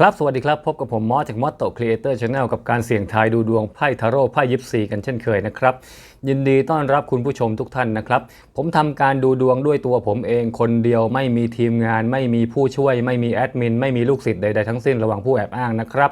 ครับ สวัสดีครับ พบกับผมมอสจากมอสโตครีเอเตอร์ชาแนลกับการเสี่ยงทายดูดวงไพ่ทาโร่ไพ่ยิปซีกันเช่นเคยนะครับยินดีต้อนรับคุณผู้ชมทุกท่านนะครับ ผมทำการดูดวงด้วยตัวผมเองคนเดียวไม่มีทีมงาน ไม่มีผู้ช่วย ไม่มีแอดมิน ไม่มีลูกศิษย์ใดๆทั้งสิ้นระหว่างผู้แอบอ้างนะครับ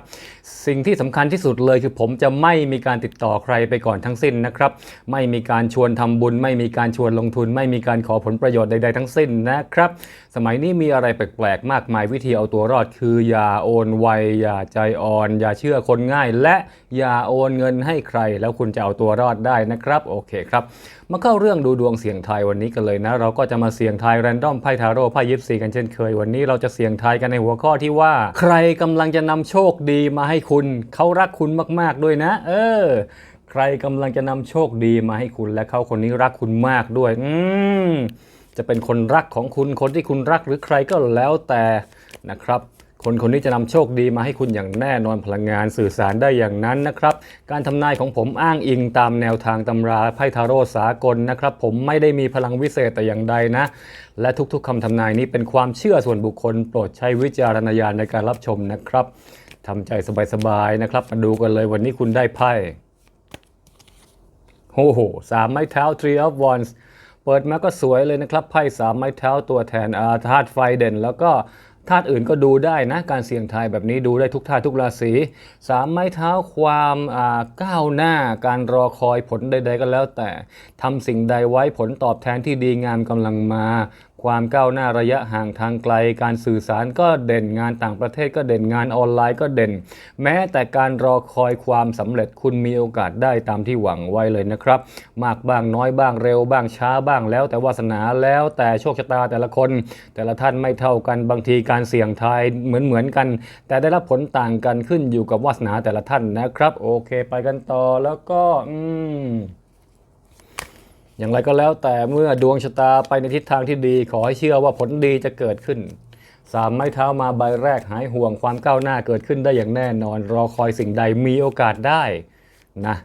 สิ่งที่สำคัญที่สุดเลยคือผมจะไม่มีการติดต่อใครไปก่อนทั้งสิ้นนะครับ ไม่มีการชวนทำบุญ ไม่มีการชวนลงทุน ไม่มีการขอผลประโยชน์ใดๆทั้งสิ้นนะครับ สมัยนี้มีอะไรแปลกๆมากมายวิธีเอาตัวรอด คืออย่าโอนไวอย่าใจอ่อน อย่าเชื่อคนง่าย และอย่าโอนเงินให้ใคร แล้วคุณจะเอาตัวรอดได้นะครับโอเคครับ มาเข้าเรื่องดูดวงเสี่ยงทายวันนี้กันเลยนะ เราก็จะมาเสี่ยงทายแรนดอมไพ่ทาโร่ไพ่ยิปซีกันเช่นเคย วันนี้เราจะเสี่ยงทายกันในหัวข้อที่ว่า ใครกำลังจะนำโชคดีมาให้คุณ เขารักคุณมาก ๆ ด้วยนะ เออ ใครกำลังจะนำโชคดีมาให้คุณ และเขาคนนี้รักคุณมากด้วย อืมจะเป็นคนรักของคุณคนที่คุณรักหรือใครก็แล้วแต่นะครับ คนคนนี้จะนำโชคดีมาให้คุณอย่างแน่นอนพลังงานสื่อสารได้อย่างนั้นนะครับ การทำนายของผมอ้างอิงตามแนวทางตำราไพ่ทาโร่สากลนะครับ ผมไม่ได้มีพลังวิเศษแต่อย่างใดนะ และทุกๆคำทำนายนี้เป็นความเชื่อส่วนบุคคล โปรดใช้วิจารณญาณในการรับชมนะครับทำใจสบายๆนะครับ มาดูกันเลยวันนี้คุณได้ไพ่โอ้โหสามไม้เท้า three of wands เปิดมาก็สวยเลยนะครับไพ่สามไม้เท้าตัวแทนอาธาตุไฟเด่น แล้วก็ ธาตุอื่นก็ดูได้นะ การเสี่ยงทายแบบนี้ดูได้ทุกธาตุทุกราศีสามไม้เท้าความก้าวหน้า การรอคอยผลใด ๆ ก็แล้วแต่ทำสิ่งใดไว้ผลตอบแทนที่ดีงามกำลังมา ความก้าวหน้าระยะห่างทางไกล การสื่อสารก็เด่นงานต่างประเทศก็เด่นงานออนไลน์ก็เด่น แม้แต่การรอคอยความสำเร็จคุณมีโอกาสได้ตามที่หวังไว้เลยนะครับ มากบ้างน้อยบ้างเร็วบ้างช้าบ้างแล้วแต่วาสนาแล้วแต่โชคชะตาแต่ละคน แต่ละท่านไม่เท่ากันบางทีการเสี่ยงทายเหมือนเหมือนกัน แต่ได้รับผลต่างกันขึ้นอยู่กับวาสนาแต่ละท่านนะครับ โอเค ไปกันต่อแล้วก็อืม อย่างไรก็แล้วแต่เมื่อดวงชะตาไปในทิศทางที่ดี ขอให้เชื่อว่าผลดีจะเกิดขึ้นสามไม้เท้ามาใบแรกหายห่วงความก้าวหน้าเกิดขึ้นได้อย่างแน่นอน รอคอยสิ่งใดมีโอกาสได้นะ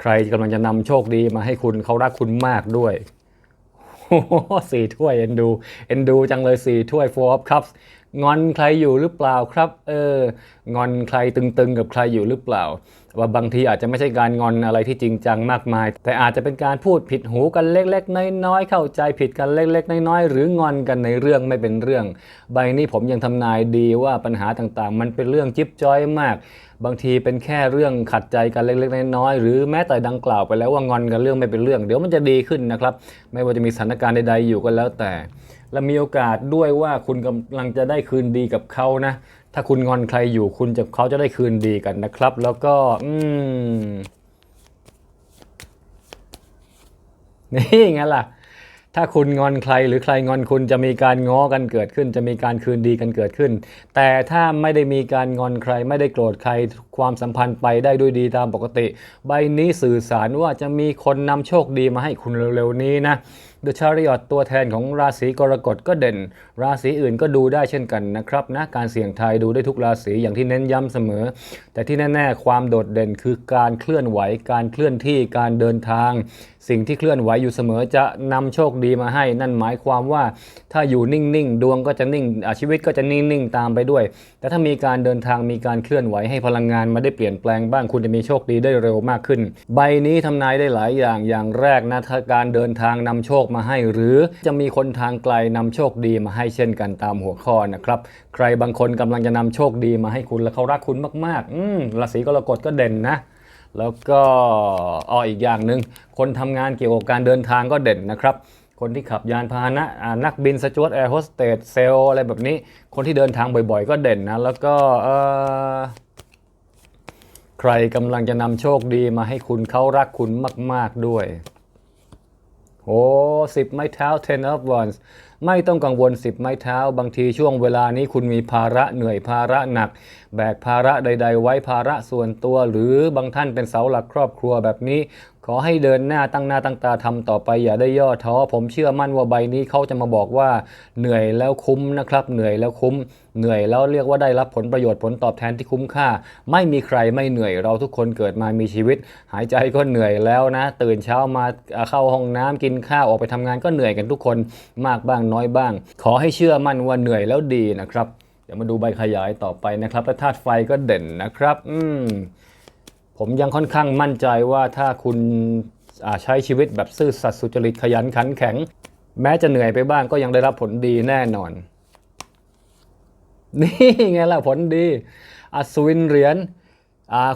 ใครกำลังจะนำโชคดีมาให้คุณเขารักคุณมากด้วยโอ้สี่ถ้วยเอ็นดูเอ็นดูจังเลยสี่ถ้วย four of cups งอนใครอยู่หรือเปล่าครับ เอองอนใครตึงๆกับใครอยู่หรือเปล่า ว่าบางทีอาจจะไม่ใช่การงอนอะไรที่จริงจังมากมาย แต่อาจจะเป็นการพูดผิดหูกันเล็ก ๆ น้อยๆเข้าใจผิดกันเล็ก ๆ น้อยๆหรืองอนกันในเรื่องไม่เป็นเรื่อง ใบนี้ผมยังทำนายดีว่าปัญหาต่างๆ มันเป็นเรื่องจิ๊บจ้อยมาก บางทีเป็นแค่เรื่องขัดใจกันเล็กๆน้อยๆหรือแม้แต่ดังกล่าวไปแล้วว่างอนกันเรื่องไม่เป็นเรื่อง เดี๋ยวมันจะดีขึ้นนะครับ ไม่ว่าจะมีสถานการณ์ใดๆอยู่ก็แล้วแต่และมีโอกาสด้วยว่าคุณกำลังจะได้คืนดีกับเขานะ ถ้าคุณงอนใครอยู่คุณจะเขาจะได้คืนดีกันนะครับ แล้วก็ อืม นี่ไงล่ะ ถ้าคุณงอนใครหรือใครงอนคุณจะมีการง้อกันเกิดขึ้น จะมีการคืนดีกันเกิดขึ้น แต่ถ้าไม่ได้มีการงอนใคร ไม่ได้โกรธใครความสัมพันธ์ไปได้ด้วยดีตามปกติ ใบนี้สื่อสารว่าจะมีคนนำโชคดีมาให้คุณเร็วๆนี้นะ The Chariot ตัวแทนของราศีกรกฎก็เด่น ราศีอื่นก็ดูได้เช่นกันนะครับนะการเสี่ยงทายดูได้ทุกราศีอย่างที่เน้นย้ำเสมอ แต่ที่แน่ๆ ความโดดเด่นคือการเคลื่อนไหว การเคลื่อนที่การเดินทาง สิ่งที่เคลื่อนไหวอยู่เสมอจะนำโชคดีมาให้ นั่นหมายความว่าถ้าอยู่นิ่งๆ ดวงก็จะนิ่งชีวิตก็จะนิ่งๆ ตามไปด้วย แต่ถ้ามีการเดินทางมีการเคลื่อนไหวให้พลังงานมาได้เปลี่ยนแปลงบ้างคุณจะมีโชคดีได้เร็วมากขึ้น ใบนี้ทำนายได้หลายอย่างอย่างแรกนะถ้าการเดินทางนำโชคมาให้ หรือจะมีคนทางไกลนำโชคดีมาให้เช่นกันตามหัวข้อนะครับ ใครบางคนกำลังจะนำโชคดีมาให้คุณและเขารักคุณมาก ๆ อืมราศีกรกฎก็เด่นนะแล้วก็อ้ออีกอย่างหนึ่งคนทำงานเกี่ยวกับการเดินทางก็เด่นนะครับ คนที่ขับยานพาหนะนักบินสจวตแอร์โฮสเตสเซลอะไรแบบนี้ คนที่เดินทางบ่อยๆ ก็เด่นนะ แล้วก็เออใครกำลังจะนำโชคดีมาให้คุณเขารักคุณมาก ๆด้วย โอ้สิบไม้เท้า ten of wands ไม่ต้องกังวลสิบไม้เท้า บางทีช่วงเวลานี้คุณมีภาระเหนื่อยภาระหนัก แบกภาระใด ๆ ไว้ภาระส่วนตัว หรือบางท่านเป็นเสาหลักครอบครัวแบบนี้ ขอให้เดินหน้าตั้งหน้าตั้งตาทำต่อไปอย่าได้ย่อท้อผมเชื่อมั่นว่าใบนี้เขาจะมาบอกว่าเหนื่อยแล้วคุ้มนะครับ เหนื่อยแล้วคุ้ม เหนื่อยแล้วเรียกว่าได้รับผลประโยชน์ผลตอบแทนที่คุ้มค่า ไม่มีใครไม่เหนื่อยเราทุกคนเกิดมามีชีวิต หายใจก็เหนื่อยแล้วนะ ตื่นเช้ามาเข้าห้องน้ำกินข้าวออกไปทำงานก็เหนื่อยกันทุกคนมากบ้างน้อยบ้าง ขอให้เชื่อมั่นว่าเหนื่อยแล้วดีนะครับ เดี๋ยวมาดูใบขยายต่อไปนะครับ และธาตุไฟก็เด่นนะครับ อืมผมยังค่อนข้างมั่นใจว่าถ้าคุณใช้ชีวิตแบบซื่อสัตย์สุจริตขยันขันแข็ง แม้จะเหนื่อยไปบ้างก็ยังได้รับผลดีแน่นอน นี่ไงล่ะผลดี อัศวินเหรียญ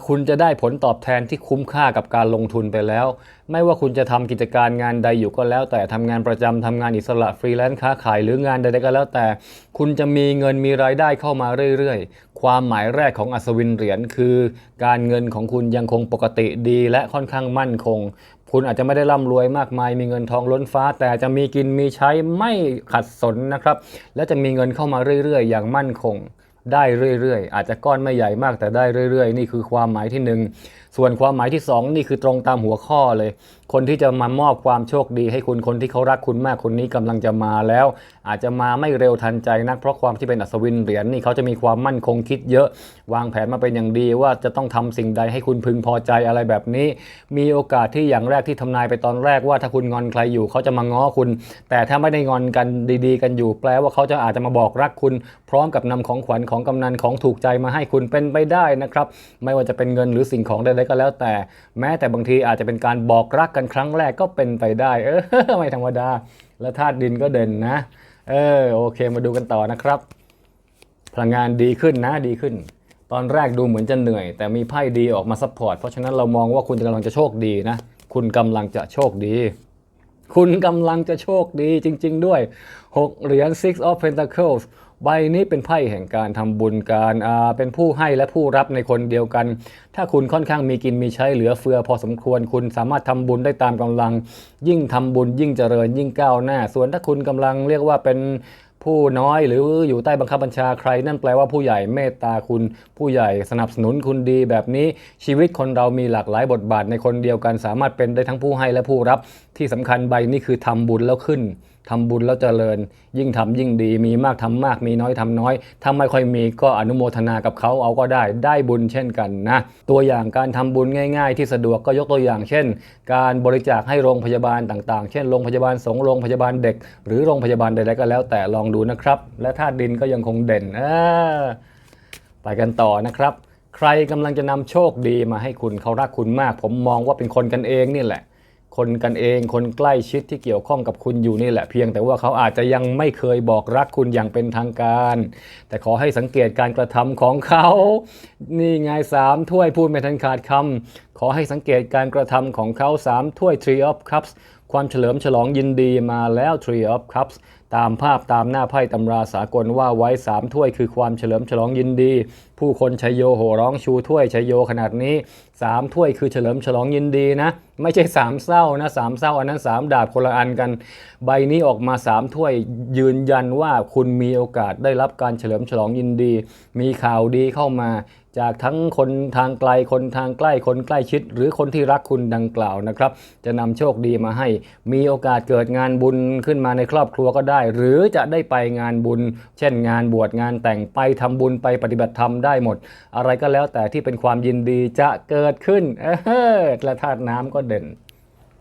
คุณจะได้ผลตอบแทนที่คุ้มค่ากับการลงทุนไปแล้ว ไม่ว่าคุณจะทำกิจการงานใดอยู่ก็แล้ว แต่ทำงานประจำทำงานอิสระฟรีแลนซ์ค้าขายหรืองานใดๆก็แล้วแต่ คุณจะมีเงินมีรายได้เข้ามาเรื่อยๆ ความหมายแรกของอัศวินเหรียญคือ การเงินของคุณยังคงปกติดี และค่อนข้างมั่นคง คุณอาจจะไม่ได้ร่ำรวยมากมาย มีเงินทองล้นฟ้า แต่จะมีกินมีใช้ไม่ขัดสนนะครับ และจะมีเงินเข้ามาเรื่อยๆ อย่างมั่นคง ได้เรื่อยๆ อาจจะก้อนไม่ใหญ่มากแต่ได้เรื่อยๆ นี่คือความหมายที่หนึ่ง ส่วนความหมายที่สองนี่คือตรงตามหัวข้อเลย คนที่จะมามอบความโชคดีให้คุณคนที่เขารักคุณมากคนนี้กำลังจะมาแล้ว อาจจะมาไม่เร็วทันใจนัก เพราะความที่เป็นอัศวินเหรียญนี่เขาจะมีความมั่นคงคิดเยอะ วางแผนมาเป็นอย่างดีว่าจะต้องทำสิ่งใดให้คุณพึงพอใจอะไรแบบนี้ มีโอกาสที่อย่างแรกที่ทำนายไปตอนแรกว่าถ้าคุณงอนใครอยู่เขาจะมาง้อคุณ แต่ถ้าไม่ได้งอนกันดีๆ กันอยู่แปลว่าเขาจะอาจจะมาบอกรักคุณ พร้อมกับนำของขวัญของกำนันของถูกใจมาให้คุณเป็นไปได้นะครับ ไม่ว่าจะเป็นเงินหรือสิ่งของใดๆก็แล้วแต่ แม้แต่บางทีอาจจะเป็นการบอกรักกันครั้งแรกก็เป็นไปได้ เออไม่ธรรมดา และธาตุดินก็เด่นนะ เออโอเคมาดูกันต่อนะครับ พลังงานดีขึ้นนะดีขึ้น ตอนแรกดูเหมือนจะเหนื่อย แต่มีไพ่ดีออกมาซัพพอร์ตเพราะฉะนั้นเรามองว่าคุณกำลังจะโชคดีนะ คุณกำลังจะโชคดีคุณกำลังจะโชคดีจริง ๆ ด้วย 6 เหรียญ Six of Pentacles ใบนี้เป็นไพ่แห่งการทำบุญการเป็นผู้ให้และผู้รับในคนเดียวกัน ถ้าคุณค่อนข้างมีกินมีใช้เหลือเฟือ พอสมควรคุณสามารถทำบุญได้ตามกำลัง ยิ่งทำบุญยิ่งเจริญยิ่งก้าวหน้า ส่วนถ้าคุณกำลังเรียกว่าเป็นผู้น้อยหรืออยู่ใต้บังคับบัญชาใคร นั่นแปลว่าผู้ใหญ่เมตตาคุณ ผู้ใหญ่สนับสนุนคุณดีแบบนี้ชีวิตคนเรามีหลากหลายบทบาทในคนเดียวกัน สามารถเป็นได้ทั้งผู้ให้และผู้รับที่สำคัญใบนี้คือทำบุญแล้วขึ้น ทำบุญแล้วเจริญ ยิ่งทำยิ่งดี มีมากทำมาก มีน้อยทำน้อย ถ้าไม่ค่อยมีก็อนุโมทนากับเขาเอาก็ได้ ได้บุญเช่นกันนะ ตัวอย่างการทำบุญง่าย ๆ ที่สะดวกก็ยกตัวอย่าง เช่น การบริจาคให้โรงพยาบาลต่างๆ เช่น โรงพยาบาลสงฆ์ โรงพยาบาลเด็ก หรือโรงพยาบาลใดๆก็แล้วแต่ลองดูนะครับ และธาตุดินก็ยังคงเด่นไปกันต่อนะครับ ใครกำลังจะนำโชคดีมาให้คุณเขารักคุณมาก ผมมองว่าเป็นคนกันเองนี่แหละ คนกันเอง คนใกล้ชิดที่เกี่ยวข้องกับคุณอยู่นี่แหละเพียง แต่ว่าเขาอาจจะยังไม่เคยบอกรักคุณอย่างเป็นทางการ แต่ขอให้สังเกตการกระทำของเขา นี่ไงสามถ้วยพูดไม่ทันขาดคำขอให้สังเกตการกระทำของเขาสามถ้วย Tree of Cups ความเฉลิมฉลองยินดีมาแล้ว Tree of Cups ตามภาพตามหน้าไพ่ตำราสากลว่าไว้สามถ้วยคือความเฉลิมฉลองยินดี ผู้คนชัยโยโห่ร้องชูถ้วยชัยโยขนาดนี้สามถ้วยคือเฉลิมฉลองยินดีนะ ไม่ใช่สามเศร้านะสามเศร้าอันนั้นสามดาบคนละอันกัน ใบนี้ออกมาสามถ้วยยืนยันว่าคุณมีโอกาสได้รับการเฉลิมฉลองยินดี มีข่าวดีเข้ามา จากทั้งคนทางไกลคนทางใกล้คนใกล้ชิด หรือคนที่รักคุณดังกล่าวนะครับ จะนำโชคดีมาให้ มีโอกาสเกิดงานบุญขึ้นมาในครอบครัวก็ได้ หรือจะได้ไปงานบุญ เช่นงานบวชงานแต่งไปทำบุญไปปฏิบัติธรรมได้หมด อะไรก็แล้วแต่ที่เป็นความยินดีจะเกิดขึ้นเออและธาตุน้ำก็เด่น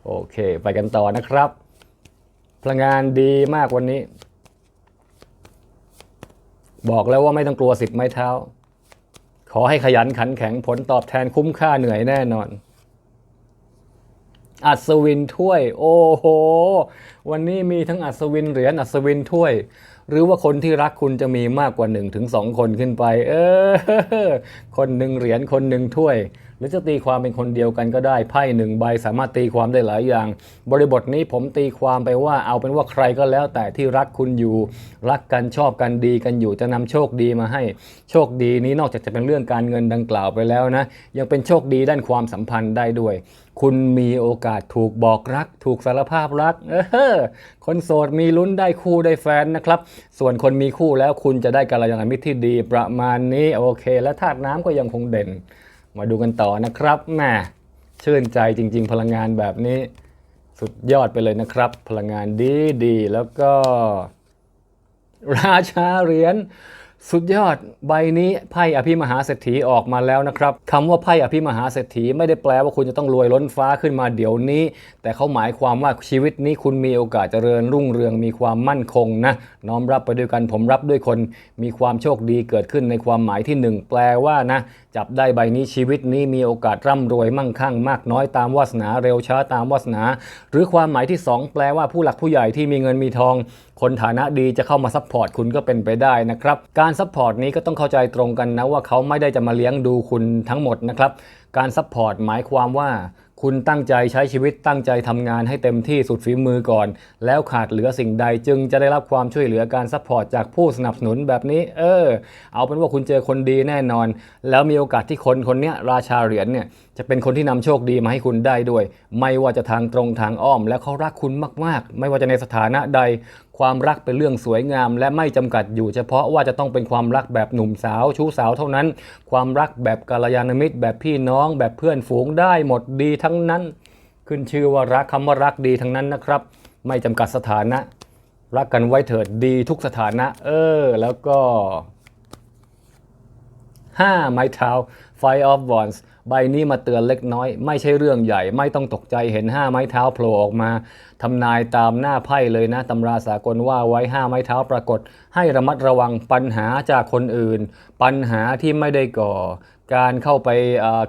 โอเค ไปกันต่อนะครับพลังงานดีมากวันนี้ บอกแล้วว่าไม่ต้องกลัวสิบไม้เท้า ขอให้ขยันขันแข็งผลตอบแทนคุ้มค่าเหนื่อยแน่นอน อัศวินถ้วย โอ้โห วันนี้มีทั้งอัศวินเหรียญอัศวินถ้วย หรือว่าคนที่รักคุณจะมีมากกว่า1นถึงสคนขึ้นไป เออ คนหนึ่งเหรียญคนหนึ่งถ้วย หรือจะตีความเป็นคนเดียวกันก็ได้ไพ่หนึ่งใบสามารถตีความได้หลายอย่าง บริบทนี้ผมตีความไปว่าเอาเป็นว่าใครก็แล้วแต่ที่รักคุณอยู่ รักกันชอบกันดีกันอยู่จะนำโชคดีมาให้ โชคดีนี้นอกจากจะเป็นเรื่องการเงินดังกล่าวไปแล้วนะ ยังเป็นโชคดีด้านความสัมพันธ์ได้ด้วย คุณมีโอกาสถูกบอกรัก ถูกสารภาพรักเออคนโสดมีลุ้นได้คู่ได้แฟนนะครับ ส่วนคนมีคู่แล้วคุณจะได้กัลยาณมิตรที่ดีประมาณนี้โอเค และธาตุน้ำก็ยังคงเด่น มาดูกันต่อนะครับแหมชื่นใจจริง ๆ พลังงานแบบนี้สุดยอดไปเลยนะครับ พลังงานดีดีๆแล้วก็ ราชาเหรียญ สุดยอดใบนี้ไพ่อภิมหาเศรษฐีออกมาแล้วนะครับคำว่าไพ่อภิมหาเศรษฐีไม่ได้แปลว่าคุณจะต้องรวยล้นฟ้าขึ้นมาเดี๋ยวนี้ แต่เขาหมายความว่าชีวิตนี้คุณมีโอกาสเจริญรุ่งเรืองมีความมั่นคงนะน้อมรับไปด้วยกันผมรับด้วยคนมีความโชคดีเกิดขึ้นในความหมายที่หนึ่งแปลว่านะจับได้ใบนี้ชีวิตนี้มีโอกาสร่ำรวยมั่งคั่ง มากน้อยตามวาสนาเร็วช้าตามวาสนา หรือความหมายที่สองแปลว่าผู้หลักผู้ใหญ่ที่มีเงินมีทอง คนฐานะดีจะเข้ามาซัพพอร์ตคุณก็เป็นไปได้นะครับ การซัพพอร์ตนี้ก็ต้องเข้าใจตรงกันนะว่าเขาไม่ได้จะมาเลี้ยงดูคุณทั้งหมดนะครับ การซัพพอร์ตหมายความว่าคุณตั้งใจใช้ชีวิตตั้งใจทำงานให้เต็มที่สุดฝีมือก่อน แล้วขาดเหลือสิ่งใดจึงจะได้รับความช่วยเหลือการซัพพอร์ตจากผู้สนับสนุนแบบนี้ เออ เอาเป็นว่าคุณเจอคนดีแน่นอน แล้วมีโอกาสที่คนคนนี้ราชาเหรียญเนี่ย จะเป็นคนที่นำโชคดีมาให้คุณได้ด้วย ไม่ว่าจะทางตรงทางอ้อม และเขารักคุณมาก ๆ ไม่ว่าจะในสถานะใด ความรักเป็นเรื่องสวยงาม และไม่จำกัดอยู่ เฉพาะว่าจะต้องเป็นความรักแบบหนุ่มสาว ชู้สาวเท่านั้น ความรักแบบกัลยาณมิตร แบบพี่น้อง แบบเพื่อนฝูงได้หมดดีทั้งนั้น ขึ้นชื่อว่ารักคำว่ารักดีทั้งนั้นนะครับ ไม่จำกัดสถานะ รักกันไว้เถิดดีทุกสถานะ เออ แล้วก็ 5 ไม้เท้า Five of Wands ใบนี้มาเตือนเล็กน้อย ไม่ใช่เรื่องใหญ่ ไม่ต้องตกใจเห็น 5 ไม้เท้าโผล่ออกมาทำนายตามหน้าไพ่เลยนะตำราสากลว่าไว้ 5 ไม้เท้าปรากฏ ให้ระมัดระวังปัญหาจากคนอื่น ปัญหาที่ไม่ได้ก่อ การเข้าไป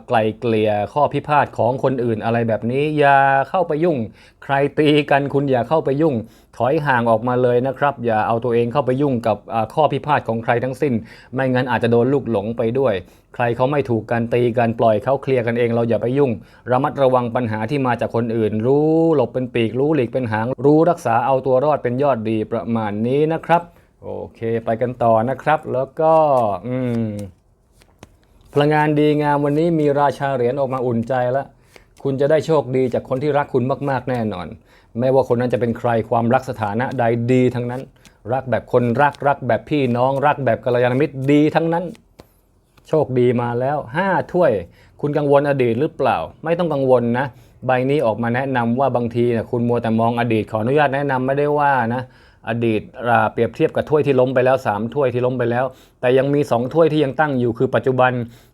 ไกลเกลี่ยข้อพิพาทของคนอื่นอะไรแบบนี้ อย่าเข้าไปยุ่ง ใครตีกันคุณอย่าเข้าไปยุ่ง ถอยห่างออกมาเลยนะครับ อย่าเอาตัวเองเข้าไปยุ่งกับข้อพิพาทของใครทั้งสิ้น ไม่งั้นอาจจะโดนลูกหลงไปด้วย ใครเขาไม่ถูกกันตีกันปล่อยเขาเคลียร์กันเอง เราอย่าไปยุ่ง ระมัดระวังปัญหาที่มาจากคนอื่น รู้หลบเป็นปีกรู้หลีกเป็นหาง รู้รักษาเอาตัวรอดเป็นยอดดีประมาณนี้นะครับ โอเค ไปกันต่อนะครับ แล้วก็ อืม พลังงานดีงามวันนี้มีราชาเหรียญออกมาอุ่นใจแล้ว คุณจะได้โชคดีจากคนที่รักคุณมากๆแน่นอน ไม่ว่าคนนั้นจะเป็นใครความรักสถานะใดดีทั้งนั้น รักแบบคนรักรักแบบพี่น้องรักแบบกัลยาณมิตรดีทั้งนั้น โชคดีมาแล้ว 5 ถ้วย คุณกังวลอดีตหรือเปล่า ไม่ต้องกังวลนะ ใบนี้ออกมาแนะนำว่าบางทีนะคุณมัวแต่มองอดีตขออนุญาตแนะนำไม่ได้ว่านะ อดีตเปรียบเทียบกับถ้วยที่ล้มไปแล้ว 3 ถ้วยที่ล้มไปแล้ว แต่ยังมี 2 ถ้วยที่ยังตั้งอยู่คือปัจจุบัน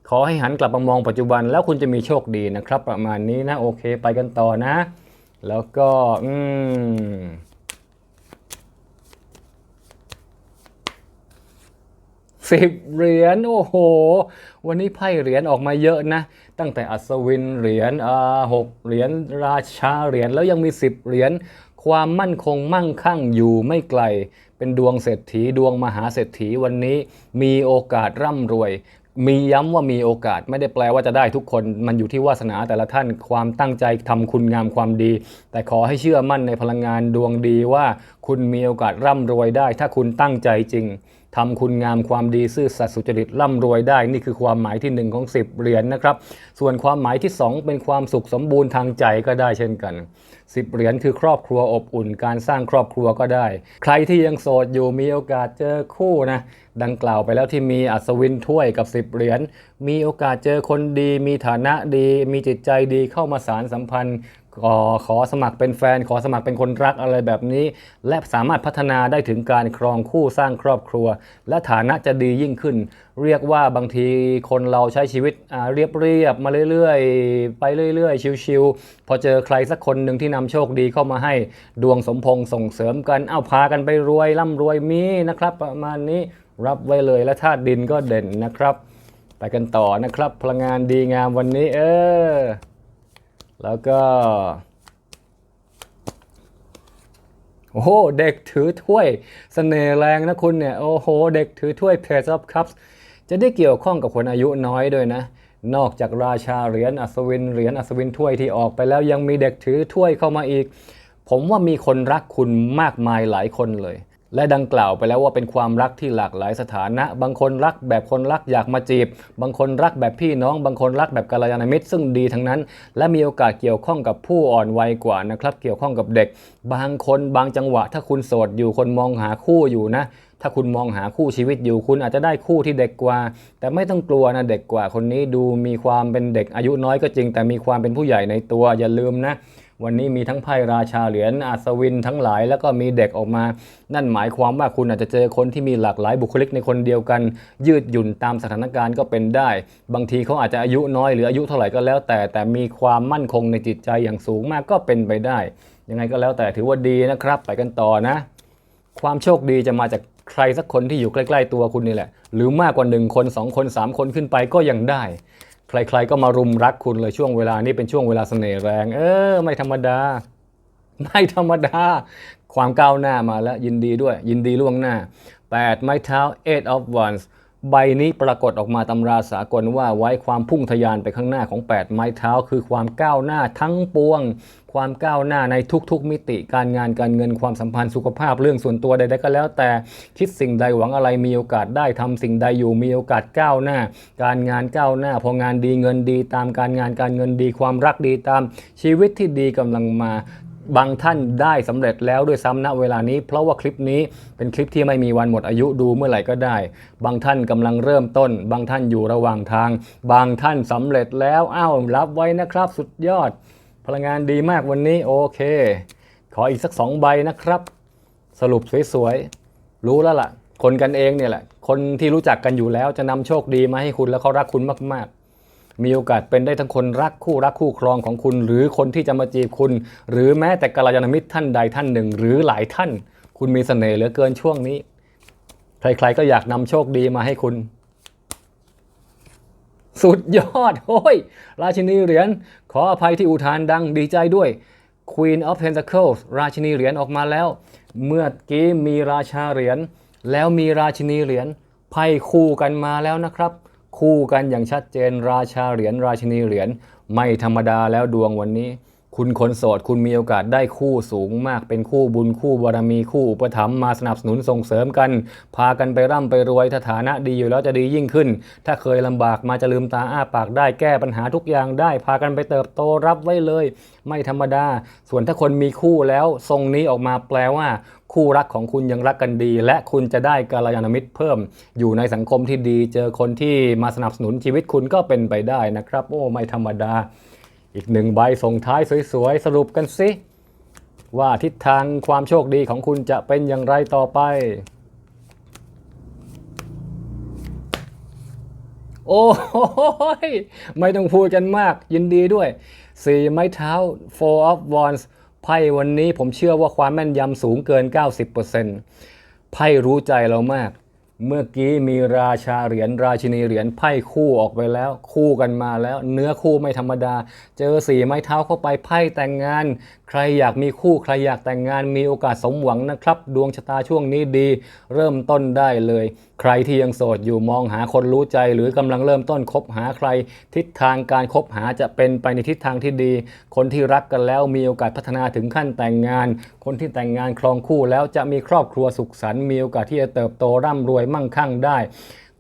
ขอให้หันกลับมามองปัจจุบันแล้วคุณจะมีโชคดีนะครับ ประมาณนี้นะโอเคไปกันต่อนะ แล้วก็อืมสิบเหรียญโอ้โห วันนี้ไพ่เหรียญออกมาเยอะนะ ตั้งแต่อัศวินเหรียญอ่าหกเหรียญราชาเหรียญแล้วยังมีสิบเหรียญ ความมั่นคงมั่งคั่งอยู่ไม่ไกล เป็นดวงเศรษฐีดวงมหาเศรษฐีวันนี้มีโอกาสร่ำรวย มีย้ำว่ามีโอกาสไม่ได้แปลว่าจะได้ทุกคน มันอยู่ที่วาสนาแต่ละท่านความตั้งใจทำคุณงามความดี แต่ขอให้เชื่อมั่นในพลังงานดวงดีว่า คุณมีโอกาสร่ำรวยได้ ถ้าคุณตั้งใจจริง ทำคุณงามความดีซื่อสัตย์สุจริตร่ำรวยได้ นี่คือความหมายที่ 1 ของ 10 เหรียญนนะครับ ส่วนความหมายที่ 2 เป็นความสุขสมบูรณ์ทางใจก็ได้เช่นกัน 10 เหรียญคือครอบครัวอบอุ่น การสร้างครอบครัวก็ได้ ใครที่ยังโสดอยู่มีโอกาสเจอคู่นะดังกล่าวไปแล้วที่มีอัศวินถ้วยกับ 10 เหรียญมีโอกาสเจอคนดี มีฐานะดี มีจิตใจดีเข้ามาสารสัมพันธ์ ขอขอสมัครเป็นแฟน ขอสมัครเป็นคนรักอะไรแบบนี้ และสามารถพัฒนาได้ถึงการครองคู่สร้างครอบครัว และฐานะจะดียิ่งขึ้น เรียกว่าบางทีคนเราใช้ชีวิตเรียบเรียบมาเรื่อยๆ ไปเรื่อยๆ ชิวๆพอเจอใครสักคนหนึ่งที่นำโชคดีเข้ามาให้ดวงสมพงษ์ส่งเสริมกันเอาพากันไปรวยร่ำรวยมีนะครับ ประมาณนี้รับไว้เลยและธาตุดินก็เด่นนะครับ ไปกันต่อนะครับ พลังงานดีงามวันนี้ เออ แล้วก็ โอ้โห เด็กถือถ้วยเสน่ห์แรงนะคุณเนี่ย โอ้โห เด็กถือถ้วย Page of Cups จะได้เกี่ยวข้องกับคนอายุน้อยด้วยนะ นอกจากราชาเหรียญอัศวินเหรียญอัศวินถ้วยที่ออกไปแล้วยังมีเด็กถือถ้วยเข้ามาอีก ผมว่ามีคนรักคุณมากมายหลายคนเลย และดังกล่าวไปแล้วว่าเป็นความรักที่หลากหลายสถานะ บางคนรักแบบคนรักอยากมาจีบ บางคนรักแบบพี่น้อง บางคนรักแบบกัลยาณมิตรซึ่งดีทั้งนั้น และมีโอกาสเกี่ยวข้องกับผู้อ่อนวัยกว่านะครับ เกี่ยวข้องกับเด็ก บางคนบางจังหวะ ถ้าคุณโสดอยู่คนมองหาคู่อยู่นะ ถ้าคุณมองหาคู่ชีวิตอยู่คุณอาจจะได้คู่ที่เด็กกว่า แต่ไม่ต้องกลัวนะเด็กกว่าคนนี้ดูมีความเป็นเด็กอายุน้อยก็จริง แต่มีความเป็นผู้ใหญ่ในตัวอย่าลืมนะ วันนี้มีทั้งไพ่ราชาเหรียญอัศวินทั้งหลาย แล้วก็มีเด็กออกมา นั่นหมายความว่าคุณอาจจะเจอคนที่มีหลากหลายบุคลิกในคนเดียวกัน ยืดหยุ่นตามสถานการณ์ก็เป็นได้ บางทีเขาอาจจะอายุน้อยหรืออายุเท่าไหร่ก็แล้ว แต่แต่มีความมั่นคงในจิตใจอย่างสูงมากก็เป็นไปได้ ยังไงก็แล้วแต่ถือว่าดีนะครับ ไปกันต่อนะ ความโชคดีจะมาจากใครสักคนที่อยู่ใกล้ ๆ ตัวคุณนี่แหละ หรือมากกว่าหนึ่งคนสองคนสามคนขึ้นไปก็ยังได้ ใครๆก็มารุมรักคุณเลยช่วงเวลานี้เป็นช่วงเวลาเสน่ห์แรง เออ ไม่ธรรมดา ไม่ธรรมดา ความก้าวหน้ามาแล้วยินดีด้วย ยินดีล่วงหน้า 8 ไม้เท้า eight of wands ใบนี้ปรากฏออกมาตำราสากลว่าไว้ความพุ่งทะยานไปข้างหน้าของ 8 ไม้เท้า คือความก้าวหน้าทั้งปวง ความก้าวหน้าในทุกๆ มิติการงานการเงินความสัมพันธ์สุขภาพเรื่องส่วนตัวใดๆก็แล้ว แต่คิดสิ่งใดหวังอะไรมีโอกาสได้ทำสิ่งใดอยู่มีโอกาสก้าวหน้า การงานก้าวหน้า พองานดีเงินดี ตามการงานการเงินดี ความรักดีตามชีวิตที่ดีกำลังมา บางท่านได้สำเร็จแล้วด้วยซ้ำณเวลานี้ เพราะว่าคลิปนี้เป็นคลิปที่ไม่มีวันหมดอายุดูเมื่อไหร่ก็ได้ บางท่านกำลังเริ่มต้น บางท่านอยู่ระหว่างทาง บางท่านสำเร็จแล้วอ้าวรับไว้นะครับ สุดยอด พลังงานดีมากวันนี้โอเค ขออีกสักสองใบนะครับ สรุปสวยๆรู้แล้วล่ะ คนกันเองเนี่ยแหละคนที่รู้จักกันอยู่แล้วจะนำโชคดีมาให้คุณแล้วเขารักคุณมากๆ มีโอกาสเป็นได้ทั้งคนรักคู่รักคู่ครองของคุณ หรือคนที่จะมาจีบคุณ หรือแม้แต่กัลยาณมิตรท่านใดท่านหนึ่ง หรือหลายท่าน คุณมีเสน่ห์เหลือเกินช่วงนี้ ใครๆก็อยากนำโชคดีมาให้คุณ สุดยอดโอ้ย ราชินีเหรียญขออภัยที่อุทานดังดีใจด้วย Queen of Pentacles ราชินีเหรียญออกมาแล้ว เมื่อกี้มีราชาเหรียญแล้วมีราชินีเหรียญไพ่คู่กันมาแล้วนะครับ คู่กันอย่างชัดเจนราชาเหรียญราชินีเหรียญไม่ธรรมดาแล้วดวงวันนี้ คุณคนโสดคุณมีโอกาสได้คู่สูงมากเป็นคู่บุญคู่บารมีคู่อุปถัมภ์มาสนับสนุนส่งเสริมกัน พากันไปร่ำไปรวยถ้าฐานะดีอยู่แล้วจะดียิ่งขึ้น ถ้าเคยลำบากมาจะลืมตาอ้าปากได้แก้ปัญหาทุกอย่างได้ พากันไปเติบโตรับไว้เลย ไม่ธรรมดา ส่วนถ้าคนมีคู่แล้วทรงนี้ออกมาแปลว่า คู่รักของคุณยังรักกันดี และคุณจะได้กาลยานมิตรเพิ่ม อยู่ในสังคมที่ดี เจอคนที่มาสนับสนุนชีวิตคุณก็เป็นไปได้นะครับ โอ้ไม่ธรรมดา อีกหนึ่งใบส่งท้ายสวยๆ สรุปกันสิ ว่าทิศทางความโชคดีของคุณจะเป็นอย่างไรต่อไป โอ้ยไม่ต้องพูดกันมากยินดีด้วยสี่ไม้เท้า four of wands ไพ่วันนี้ผมเชื่อว่าความแม่นยำสูงเกิน 90%ไพ่รู้ใจเรามาก เมื่อกี้มีราชาเหรียญราชินีเหรียญไพ่คู่ออกไปแล้ว คู่กันมาแล้ว เนื้อคู่ไม่ธรรมดา เจอสีไม้เท้าเข้าไปไพ่แต่งงานใครอยากมีคู่ใครอยากแต่งงานมีโอกาสสมหวังนะครับ ดวงชะตาช่วงนี้ดี เริ่มต้นได้เลย ใครที่ยังโสดอยู่มองหาคนรู้ใจ หรือกำลังเริ่มต้นคบหาใคร ทิศทางการคบหาจะเป็นไปในทิศทางที่ดี คนที่รักกันแล้วมีโอกาสพัฒนาถึงขั้นแต่งงาน คนที่แต่งงานครองคู่แล้วจะมีครอบครัวสุขสันต์มีโอกาสที่จะเติบโตร่ำรวยมั่งคั่งได้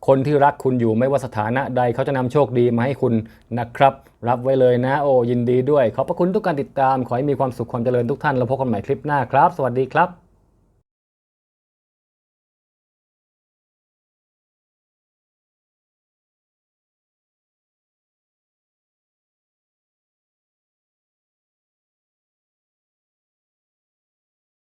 คนที่รักคุณอยู่ไม่ว่าสถานะใดเขาจะนำโชคดีมาให้คุณนะครับ รับไว้เลยนะ โอ้ยินดีด้วย ขอบพระคุณทุกการติดตาม ขอให้มีความสุขความเจริญทุกท่าน แล้วพบกันใหม่คลิปหน้าครับ สวัสดีครับ